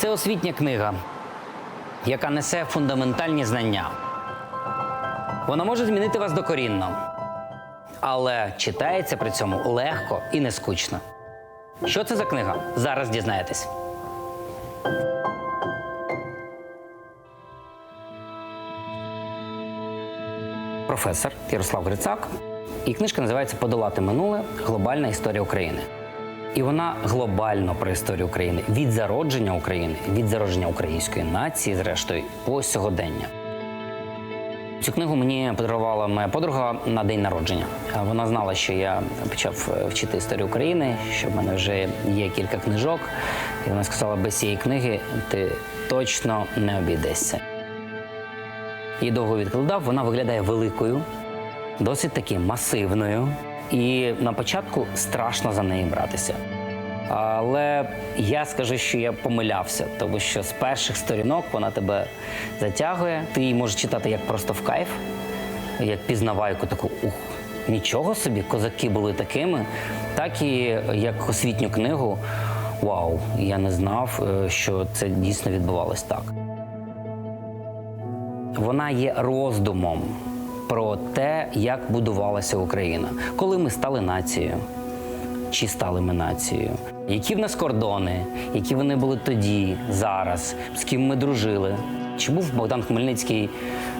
Це освітня книга, яка несе фундаментальні знання. Вона може змінити вас докорінно, але читається при цьому легко і не скучно. Що це за книга? Зараз дізнаєтесь. Професор Ярослав Грицак. І книжка називається Подолати минуле. Глобальна історія України. І вона глобально про історію України від зародження України, від зародження української нації, зрештою, по сьогодення. Цю книгу мені подарувала моя подруга на день народження. Вона знала, що я почав е, вчити історію України, що в мене вже є кілька книжок. І вона сказала, без цієї книги ти точно не обійдешся. Її довго відкладав, вона виглядає великою, досить таки масивною. І на початку страшно за неї братися. Але я скажу, що я помилявся, тому що з перших сторінок вона тебе затягує. Ти її можеш читати як просто в кайф, як пізнавайку, таку ух, нічого собі, козаки були такими, так і як освітню книгу. Вау, я не знав, е, що це дійсно відбувалось так. Вона є роздумом про те, як будувалася Україна, коли ми стали нацією, чи стали ми нацією, які в нас кордони, які вони були тоді, зараз, з ким ми дружили. Чи був Богдан Хмельницький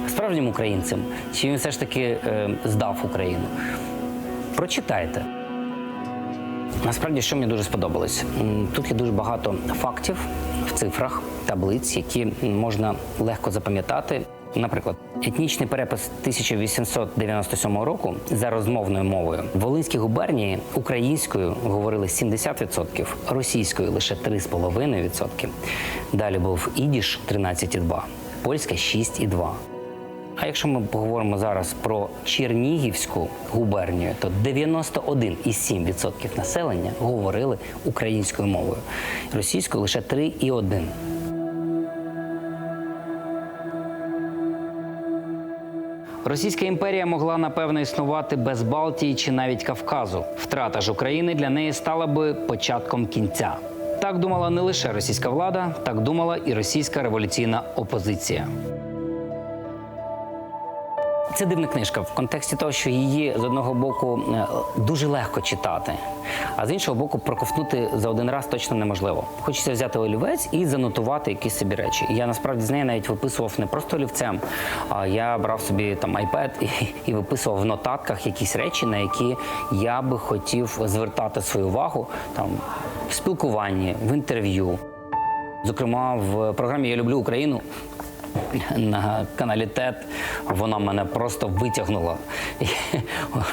справжнім українцем, чи він все ж таки е, здав Україну? Прочитайте. Насправді, що мені дуже сподобалось, тут є дуже багато фактів в цифрах, таблиць, які можна легко запам'ятати. Наприклад, етнічний перепис 1897 року за розмовною мовою в Волинській губернії українською говорили 70%, російською лише 3,5%. Далі був ідіш 13,2%, польська 6,2%. А якщо ми поговоримо зараз про Чернігівську губернію, то 91,7% населення говорили українською мовою, російською лише 3,1%. Російська імперія могла напевно існувати без Балтії чи навіть Кавказу. Втрата ж України для неї стала би початком кінця. Так думала не лише російська влада, так думала і російська революційна опозиція. Це дивна книжка в контексті того, що її з одного боку е, дуже легко читати, а з іншого боку, проковтнути за один раз точно неможливо. Хочеться взяти олівець і занотувати якісь собі речі. Я насправді з неї навіть виписував не просто олівцем, а я брав собі там iPad і, і виписував в нотатках якісь речі, на які я би хотів звертати свою увагу там в спілкуванні, в інтерв'ю. Зокрема, в програмі Я люблю Україну на каналі ТЕТ вона мене просто витягнула.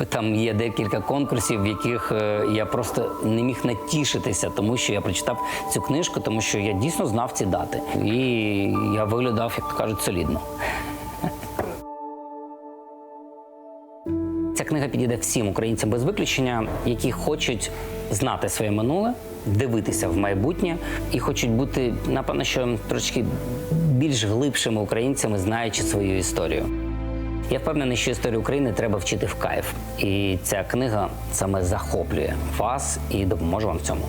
Там є декілька конкурсів, в яких е, я просто не міг натішитися, тому що я прочитав цю книжку, тому що я дійсно знав ці дати. І я виглядав, як то кажуть, солідно. Ця книга підійде всім українцям без виключення, які хочуть знати своє минуле, дивитися в майбутнє і хочуть бути, напевно, що трошки більш глибшими українцями, знаючи свою історію. Я впевнений, що історію України треба вчити в кайф. І ця книга саме захоплює вас і допоможе вам в цьому.